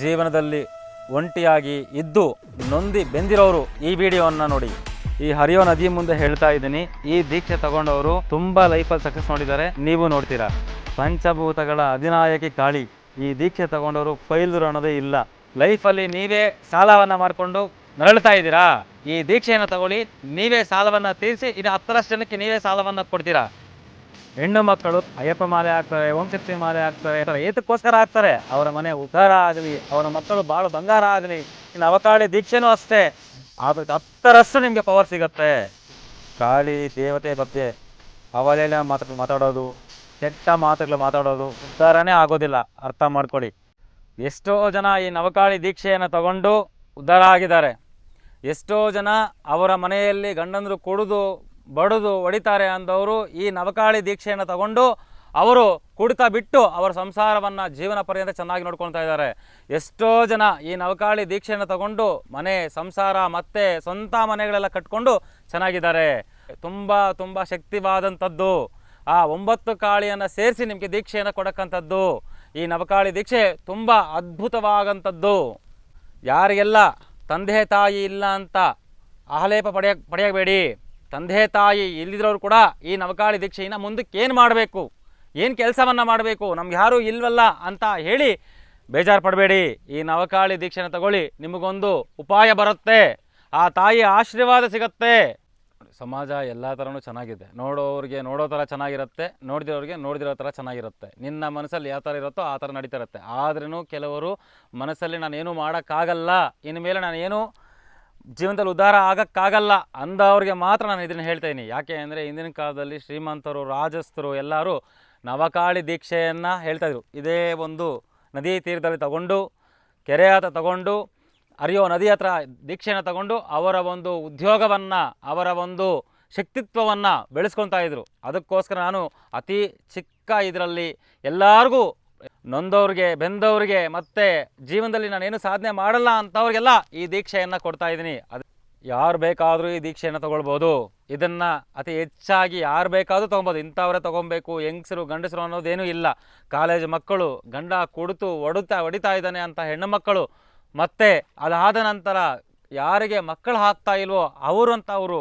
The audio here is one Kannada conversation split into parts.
ಜೀವನದಲ್ಲಿ ಒಂಟಿಯಾಗಿ ಇದ್ದು ನೊಂದಿ ಬೆಂದಿರೋರು ಈ ವಿಡಿಯೋವನ್ನು ನೋಡಿ. ಈ ಹರಿಯೋ ನದಿ ಮುಂದೆ ಹೇಳ್ತಾ ಇದ್ದೀನಿ, ಈ ದೀಕ್ಷೆ ತಗೊಂಡವರು ತುಂಬ ಲೈಫಲ್ಲಿ ಸಕ್ಸಸ್ ನೋಡಿದ್ದಾರೆ, ನೀವು ನೋಡ್ತೀರಾ. ಪಂಚಭೂತಗಳ ಅಧಿನಾಯಕಿ ಕಾಳಿ, ಈ ದೀಕ್ಷೆ ತಗೊಂಡವರು ಫೈಲ್ದರು ಅನ್ನೋದೇ ಇಲ್ಲ. ಲೈಫಲ್ಲಿ ನೀವೇ ಸಾಲವನ್ನು ಮಾಡಿಕೊಂಡು ನರಳ್ತಾ ಇದ್ದೀರಾ. ಈ ದೀಕ್ಷೆಯನ್ನು ತಗೊಳ್ಳಿ, ನೀವೇ ಸಾಲವನ್ನು ತೀರಿಸಿ, ಇನ್ನು ಹತ್ತರಷ್ಟು ಜನಕ್ಕೆ ನೀವೇ ಸಾಲವನ್ನು ಕೊಡ್ತೀರಾ. ಹೆಣ್ಣು ಮಕ್ಕಳು ಅಯ್ಯಪ್ಪ ಮಾಲೆ ಹಾಕ್ತಾರೆ, ಓಂ ಮಾಲೆ ಹಾಕ್ತಾರೆ ಏತಕ್ಕೋಸ್ಕರ ಹಾಕ್ತಾರೆ. ಅವರ ಮನೆ ಉದ್ಧಾರ ಆಗಲಿ, ಅವರ ಮಕ್ಕಳು ಬಾಳು ಬಂಗಾರ ಆಗಲಿ, ಇನ್ನು ಅವಕಾಳಿ ದೀಕ್ಷೆನೂ ಅಷ್ಟೇ. ಆದ್ರೆ ಹತ್ತರಷ್ಟು ನಿಮಗೆ ಪವರ್ ಸಿಗುತ್ತೆ. ಕಾಳಿ ದೇವತೆ ಬಗ್ಗೆ ಅವಲೆಲ್ಲ ಮಾತು ಮಾತಾಡೋದು, ಕೆಟ್ಟ ಮಾತುಗಳು ಮಾತಾಡೋದು ಉದ್ಧಾರನೇ ಆಗೋದಿಲ್ಲ. ಅರ್ಥ ಮಾಡ್ಕೊಳ್ಳಿ. ಎಷ್ಟೋ ಜನ ಈ ನವಕಾಳಿ ದೀಕ್ಷೆಯನ್ನು ತಗೊಂಡು ಉದ್ಧಾರ ಆಗಿದ್ದಾರೆ. ಎಷ್ಟೋ ಜನ ಅವರ ಮನೆಯಲ್ಲಿ ಗಂಡಂದರು ಕುಡಿದು ಬಡಿದು ಹೊಡಿತಾರೆ ಅಂದವರು ಈ ನವಕಾಳಿ ದೀಕ್ಷೆಯನ್ನು ತಗೊಂಡು ಅವರು ಕುಡಿತ ಬಿಟ್ಟು ಅವರ ಸಂಸಾರವನ್ನು ಜೀವನ ಪರ್ಯಂತ ಚೆನ್ನಾಗಿ ನೋಡ್ಕೊಳ್ತಾ ಇದ್ದಾರೆ. ಎಷ್ಟೋ ಜನ ಈ ನವಕಾಳಿ ದೀಕ್ಷೆಯನ್ನು ತಗೊಂಡು ಮನೆ, ಸಂಸಾರ, ಮತ್ತೆ ಸ್ವಂತ ಮನೆಗಳೆಲ್ಲ ಕಟ್ಕೊಂಡು ಚೆನ್ನಾಗಿದ್ದಾರೆ. ತುಂಬ ತುಂಬ ಶಕ್ತಿವಾದಂಥದ್ದು. ಆ ಒಂಬತ್ತು ಕಾಳಿಯನ್ನು ಸೇರಿಸಿ ನಿಮಗೆ ದೀಕ್ಷೆಯನ್ನು ಕೊಡಕ್ಕಂಥದ್ದು. ಈ ನವಕಾಳಿ ದೀಕ್ಷೆ ತುಂಬ ಅದ್ಭುತವಾಗಂಥದ್ದು. ಯಾರಿಗೆಲ್ಲ ತಂದೆ, ತಾಯಿ ಇಲ್ಲ ಅಂತ ಆಹಲೇಪ ಪಡೆಯ, ಪಡೆಯಬೇಡಿ. ತಂದೆ ತಾಯಿ ಇಲ್ಲಿದ್ರವ್ರು ಕೂಡ ಈ ನವಕಾಳಿ ದೀಕ್ಷೆಯನ್ನು ಮುಂದಕ್ಕೆ ಏನು ಮಾಡಬೇಕು? ಏನು ಕೆಲಸವನ್ನು ಮಾಡಬೇಕು? ನಮ್ಗೆ ಯಾರೂ ಇಲ್ವಲ್ಲ ಅಂತ ಹೇಳಿ ಬೇಜಾರು ಪಡಬೇಡಿ. ಈ ನವಕಾಳಿ ದೀಕ್ಷೆನ ತಗೊಳ್ಳಿ. ನಿಮಗೊಂದು ಉಪಾಯ ಬರುತ್ತೆ. ಆ ತಾಯಿ ಆಶೀರ್ವಾದ ಸಿಗತ್ತೆ. ಸಮಾಜ ಎಲ್ಲ ಥರನೂ ಚೆನ್ನಾಗಿದೆ. ನೋಡೋರಿಗೆ ನೋಡೋ ಥರ ಚೆನ್ನಾಗಿರುತ್ತೆ. ನೋಡಿದಿರೋರಿಗೆ ನೋಡಿದಿರೋ ಥರ ಚೆನ್ನಾಗಿರುತ್ತೆ. ನಿನ್ನ ಮನಸ್ಸಲ್ಲಿ ಯಾವ ಥರ ಇರುತ್ತೋ ಆ ಥರ ನಡೀತಾ ಇರುತ್ತೆ. ಆದ್ರೂ ಕೆಲವರು ಮನಸ್ಸಲ್ಲಿ ನಾನೇನು ಮಾಡೋಕ್ಕಾಗಲ್ಲ, ಇನ್ಮೇಲೆ ನಾನೇನು ಜೀವನದಲ್ಲಿ ಉದ್ಧಾರ ಆಗಕ್ಕಾಗಲ್ಲ ಅಂದವ್ರಿಗೆ ಮಾತ್ರ ನಾನು ಇದನ್ನು ಹೇಳ್ತಾ ಇದ್ದೀನಿ ಯಾಕೆ ಅಂದರೆ ಹಿಂದಿನ ಕಾಲದಲ್ಲಿ ಶ್ರೀಮಂತರು, ರಾಜಸ್ಥರು ಎಲ್ಲರೂ ನವಕಾಳಿ ದೀಕ್ಷೆಯನ್ನು ಹೇಳ್ತಾಯಿದ್ರು ಇದೇ ಒಂದು ನದಿ ತೀರದಲ್ಲಿ ತಗೊಂಡು, ಕೆರೆ ಹತ್ರ ತಗೊಂಡು ಅರಿಯೋ ನದಿ ಹತ್ರ ದೀಕ್ಷೆಯನ್ನು ತಗೊಂಡು ಅವರ ಒಂದು ಉದ್ಯೋಗವನ್ನು, ಅವರ ಒಂದು ಶಕ್ತಿತ್ವವನ್ನು ಬೆಳೆಸ್ಕೊತಾ ಇದ್ರು. ಅದಕ್ಕೋಸ್ಕರ ನಾನು ಅತಿ ಚಿಕ್ಕ ಇದರಲ್ಲಿ ಎಲ್ಲರಿಗೂ ನೊಂದವ್ರಿಗೆ, ಬೆಂದವ್ರಿಗೆ ಮತ್ತೆ ಜೀವನದಲ್ಲಿ ನಾನೇನು ಸಾಧನೆ ಮಾಡಲ್ಲ ಅಂತವ್ರಿಗೆಲ್ಲ ಈ ದೀಕ್ಷೆಯನ್ನು ಕೊಡ್ತಾ ಇದ್ದೀನಿ. ಅದು ಯಾರು ಬೇಕಾದರೂ ಈ ದೀಕ್ಷೆಯನ್ನು ತಗೊಳ್ಬೋದು. ಇದನ್ನು ಅತಿ ಹೆಚ್ಚಾಗಿ ಯಾರು ಬೇಕಾದರೂ ತೊಗೊಬೋದು ಇಂಥವರೇ ತೊಗೊಬೇಕು ಹೆಂಗಸರು, ಗಂಡಸರು ಅನ್ನೋದೇನೂ ಇಲ್ಲ. ಕಾಲೇಜ್ ಮಕ್ಕಳು ಗಂಡ ಕುಡಿತು ಒಡುತ್ತಾ, ಹೊಡಿತಾ ಇದ್ದಾನೆ ಅಂತ ಹೆಣ್ಣು ಮಕ್ಕಳು. ಮತ್ತೆ ಅದಾದ ನಂತರ ಯಾರಿಗೆ ಮಕ್ಕಳು ಹಾಕ್ತಾ ಇಲ್ವೋ ಅವರು ಅಂತ ಅವರು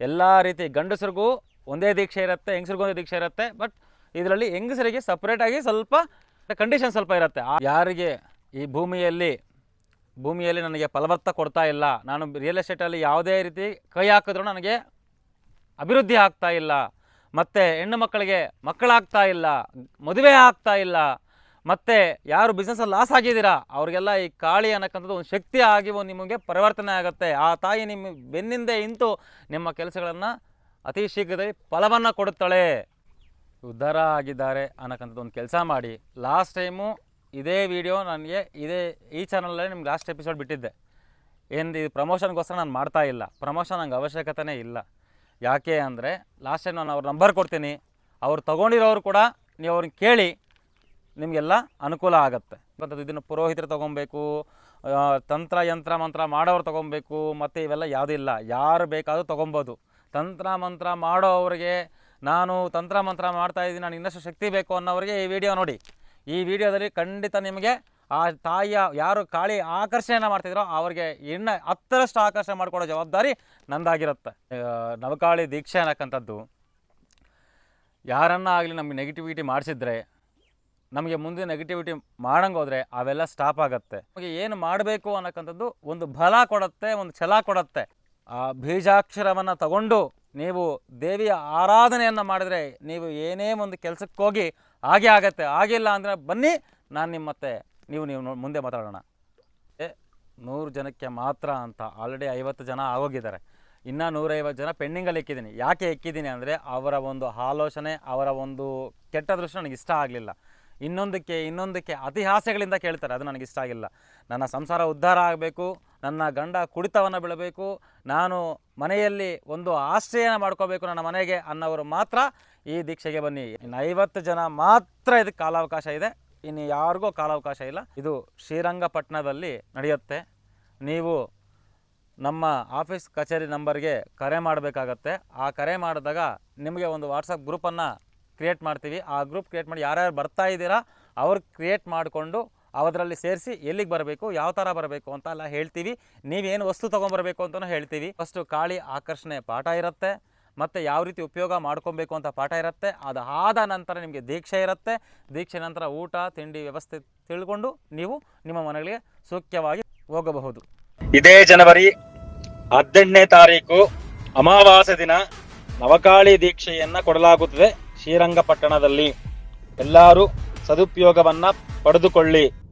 ಎಲ್ಲ ರೀತಿ ಗಂಡಸರಿಗೂ ಒಂದೇ ದೀಕ್ಷೆ ಇರುತ್ತೆ, ಹೆಂಗಸ್ರಿಗೂ ಒಂದೇ ದೀಕ್ಷೆ ಇರುತ್ತೆ. ಬಟ್ ಇದರಲ್ಲಿ ಹೆಂಗಸರಿಗೆ ಸಪ್ರೇಟಾಗಿ ಸ್ವಲ್ಪ ಕಂಡೀಷನ್ ಸ್ವಲ್ಪ ಇರುತ್ತೆ. ಯಾರಿಗೆ ಈ ಭೂಮಿಯಲ್ಲಿ ಭೂಮಿಯಲ್ಲಿ ನನಗೆ ಫಲವತ್ತ ಕೊಡ್ತಾ ಇಲ್ಲ, ನಾನು ರಿಯಲ್ ಎಸ್ಟೇಟಲ್ಲಿ ಯಾವುದೇ ರೀತಿ ಕೈ ಹಾಕಿದ್ರೂ ನನಗೆ ಅಭಿವೃದ್ಧಿ ಆಗ್ತಾ ಇಲ್ಲ, ಮತ್ತು ಹೆಣ್ಣು ಮಕ್ಕಳಿಗೆ ಮಕ್ಕಳಾಗ್ತಾ ಇಲ್ಲ, ಮದುವೆ ಆಗ್ತಾ ಇಲ್ಲ, ಮತ್ತು ಯಾರು ಬಿಸ್ನೆಸ್ಸಲ್ಲಿ ಲಾಸ್ ಆಗಿದ್ದೀರಾ, ಅವರಿಗೆಲ್ಲ ಈ ಕಾಳಿ ಅನ್ನಕ್ಕಂಥದ್ದು ಒಂದು ಶಕ್ತಿ ಆಗಿ ಒಂದು ನಿಮಗೆ ಪರಿವರ್ತನೆ ಆಗುತ್ತೆ. ಆ ತಾಯಿ ನಿಮ್ಮ ಬೆನ್ನಿಂದೆ ಇಂತು ನಿಮ್ಮ ಕೆಲಸಗಳನ್ನು ಅತಿ ಶೀಘ್ರದಲ್ಲಿ ಫಲವನ್ನು ಕೊಡುತ್ತಾಳೆ. ಉದ್ಧಾರ ಆಗಿದ್ದಾರೆ ಅನ್ನೋಕ್ಕಂಥದ್ದು ಒಂದು ಕೆಲಸ ಮಾಡಿ. ಲಾಸ್ಟ್ ಟೈಮು ಇದೇ ವಿಡಿಯೋ ನನಗೆ ಇದೇ ಈ ಚಾನಲಲ್ಲೇ ನಿಮ್ಗೆ ಲಾಸ್ಟ್ ಎಪಿಸೋಡ್ ಬಿಟ್ಟಿದ್ದೆ. ಏನು ಇದು ಪ್ರಮೋಷನ್ಗೋಸ್ಕರ ನಾನು ಮಾಡ್ತಾ ಇಲ್ಲ. ಪ್ರಮೋಷನ್ ನಂಗೆ ಅವಶ್ಯಕತೆನೇ ಇಲ್ಲ. ಯಾಕೆ ಅಂದರೆ ಲಾಸ್ಟ್ ಟೈಮ್ ನಾನು ಅವ್ರ ನಂಬರ್ ಕೊಡ್ತೀನಿ. ಅವ್ರು ತೊಗೊಂಡಿರೋರು ಕೂಡ ನೀವು ಅವ್ರನ್ನ ಕೇಳಿ ನಿಮಗೆಲ್ಲ ಅನುಕೂಲ ಆಗುತ್ತೆ. ಮತ್ತು ಇದನ್ನು ಪುರೋಹಿತರು ತೊಗೊಬೇಕು ತಂತ್ರ, ಯಂತ್ರ, ಮಂತ್ರ ಮಾಡೋರು ತೊಗೊಬೇಕು, ಮತ್ತು ಇವೆಲ್ಲ ಯಾವುದೂ ಇಲ್ಲ. ಯಾರು ಬೇಕಾದರೂ ತೊಗೊಬೋದು. ತಂತ್ರ, ಮಂತ್ರ ಮಾಡೋವ್ರಿಗೆ ನಾನು ತಂತ್ರ ಮಂತ್ರ ಮಾಡ್ತಾ ಇದ್ದೀನಿ, ನನಗೆ ಇನ್ನಷ್ಟು ಶಕ್ತಿ ಬೇಕು ಅನ್ನೋರಿಗೆ ಈ ವಿಡಿಯೋ ನೋಡಿ. ಈ ವಿಡಿಯೋದಲ್ಲಿ ಖಂಡಿತ ನಿಮಗೆ ಆ ತಾಯಿಯ ಯಾರು ಕಾಳಿ ಆಕರ್ಷಣೆಯನ್ನು ಮಾಡ್ತಿದ್ರೋ ಅವ್ರಿಗೆ ಇನ್ನ ಹತ್ತರಷ್ಟು ಆಕರ್ಷಣೆ ಮಾಡಿಕೊಡೋ ಜವಾಬ್ದಾರಿ ನಂದಾಗಿರುತ್ತೆ. ನವಕಾಳಿ ದೀಕ್ಷೆ ಅನ್ನಕ್ಕಂಥದ್ದು, ಯಾರನ್ನ ಆಗಲಿ ನಮಗೆ ನೆಗೆಟಿವಿಟಿ ಮಾಡಿಸಿದ್ರೆ, ನಮಗೆ ಮುಂದೆ ನೆಗೆಟಿವಿಟಿ ಮಾಡಂಗೋದ್ರೆ ಅವೆಲ್ಲ ಸ್ಟಾಪ್ ಆಗುತ್ತೆ. ನಮಗೆ ಏನು ಮಾಡಬೇಕು ಅನ್ನೋಕ್ಕಂಥದ್ದು ಒಂದು ಬಲ ಕೊಡುತ್ತೆ, ಒಂದು ಛಲ ಕೊಡುತ್ತೆ. ಆ ಬೀಜಾಕ್ಷರವನ್ನು ತಗೊಂಡು ನೀವು ದೇವಿಯ ಆರಾಧನೆಯನ್ನು ಮಾಡಿದ್ರೆ ನೀವು ಏನೇ ಒಂದು ಕೆಲಸಕ್ಕೆ ಹೋಗಿ ಹಾಗೆ ಆಗತ್ತೆ ಆಗಿಲ್ಲ ಅಂದರೆ ಬನ್ನಿ, ನಾನು ನಿಮ್ಮ ಮತ್ತೆ ನೀವು ನೀವು ಮುಂದೆ ಮಾತಾಡೋಣ. ನೂರು ಜನಕ್ಕೆ ಮಾತ್ರ ಅಂತ ಆಲ್ರೆಡಿ ಐವತ್ತು ಜನ ಆಗೋಗಿದ್ದಾರೆ. ಇನ್ನೂ ನೂರೈವತ್ತು ಜನ ಪೆಂಡಿಂಗಲ್ಲಿ ಇಕ್ಕಿದ್ದೀನಿ. ಯಾಕೆ ಇಕ್ಕಿದ್ದೀನಿ ಅಂದರೆ ಅವರ ಒಂದು ಆಲೋಚನೆ, ಅವರ ಒಂದು ಕೆಟ್ಟ ದೃಶ್ಯ ನನಗೆ ಇಷ್ಟ ಆಗಲಿಲ್ಲ. ಇನ್ನೊಂದಕ್ಕೆ ಇನ್ನೊಂದಕ್ಕೆ ಅತಿಹಾಸ್ಯಗಳಿಂದ ಕೇಳ್ತಾರೆ. ಅದು ನನಗೆ ಇಷ್ಟ ಆಗಿಲ್ಲ. ನನ್ನ ಸಂಸಾರ ಉದ್ಧಾರ ಆಗಬೇಕು, ನನ್ನ ಗಂಡ ಕುಡಿತವನ್ನು ಬಿಡಬೇಕು ನಾನು ಮನೆಯಲ್ಲಿ ಒಂದು ಆಶ್ರಯನ ಮಾಡ್ಕೋಬೇಕು ನನ್ನ ಮನೆಗೆ ಅನ್ನೋರು ಮಾತ್ರ ಈ ದೀಕ್ಷೆಗೆ ಬನ್ನಿ. ಇನ್ನು ಐವತ್ತು ಜನ ಮಾತ್ರ ಇದಕ್ಕೆ ಕಾಲಾವಕಾಶ ಇದೆ. ಇನ್ನು ಯಾರಿಗೂ ಕಾಲಾವಕಾಶ ಇಲ್ಲ. ಇದು ಶ್ರೀರಂಗಪಟ್ಟಣದಲ್ಲಿ ನಡೆಯುತ್ತೆ. ನೀವು ನಮ್ಮ ಆಫೀಸ್ ಕಚೇರಿ ನಂಬರ್ಗೆ ಕರೆ ಮಾಡಬೇಕಾಗತ್ತೆ. ಆ ಕರೆ ಮಾಡಿದಾಗ ನಿಮಗೆ ಒಂದು ವಾಟ್ಸಪ್ ಗ್ರೂಪನ್ನು ಕ್ರಿಯೇಟ್ ಮಾಡ್ತೀವಿ. ಆ ಗ್ರೂಪ್ ಕ್ರಿಯೇಟ್ ಮಾಡಿ ಯಾರ್ಯಾರು ಬರ್ತಾ ಇದ್ದೀರಾ, ಅವ್ರು ಕ್ರಿಯೇಟ್ ಮಾಡಿಕೊಂಡು ಅದರಲ್ಲಿ ಸೇರಿಸಿ ಎಲ್ಲಿಗೆ ಬರಬೇಕು, ಯಾವ ಥರ ಬರಬೇಕು ಅಂತ ಎಲ್ಲ ಹೇಳ್ತೀವಿ. ನೀವೇನು ವಸ್ತು ತೊಗೊಂಬರ್ಬೇಕು ಅಂತಲೂ ಹೇಳ್ತೀವಿ. ಫಸ್ಟು ಕಾಳಿ ಆಕರ್ಷಣೆ ಪಾಠ ಇರುತ್ತೆ. ಮತ್ತು ಯಾವ ರೀತಿ ಉಪಯೋಗ ಮಾಡ್ಕೊಬೇಕು ಅಂತ ಪಾಠ ಇರುತ್ತೆ. ಅದು ಆದ ನಂತರ ನಿಮಗೆ ದೀಕ್ಷೆ ಇರುತ್ತೆ. ದೀಕ್ಷೆ ನಂತರ ಊಟ, ತಿಂಡಿ ವ್ಯವಸ್ಥೆ ತಿಳ್ಕೊಂಡು ನೀವು ನಿಮ್ಮ ಮನೆಗಳಿಗೆ ಸೂಕ್ಷ್ಮವಾಗಿ ಹೋಗಬಹುದು. ಇದೇ ಜನವರಿ ಹದಿನೆಂಟನೇ ತಾರೀಕು ಅಮಾವಾಸ್ಯ ದಿನ ನವಕಾಳಿ ದೀಕ್ಷೆಯನ್ನು ಕೊಡಲಾಗುತ್ತದೆ. ಶ್ರೀರಂಗಪಟ್ಟಣದಲ್ಲಿ ಎಲ್ಲರೂ ಸದುಪಯೋಗವನ್ನ ಪಡೆದುಕೊಳ್ಳಿ.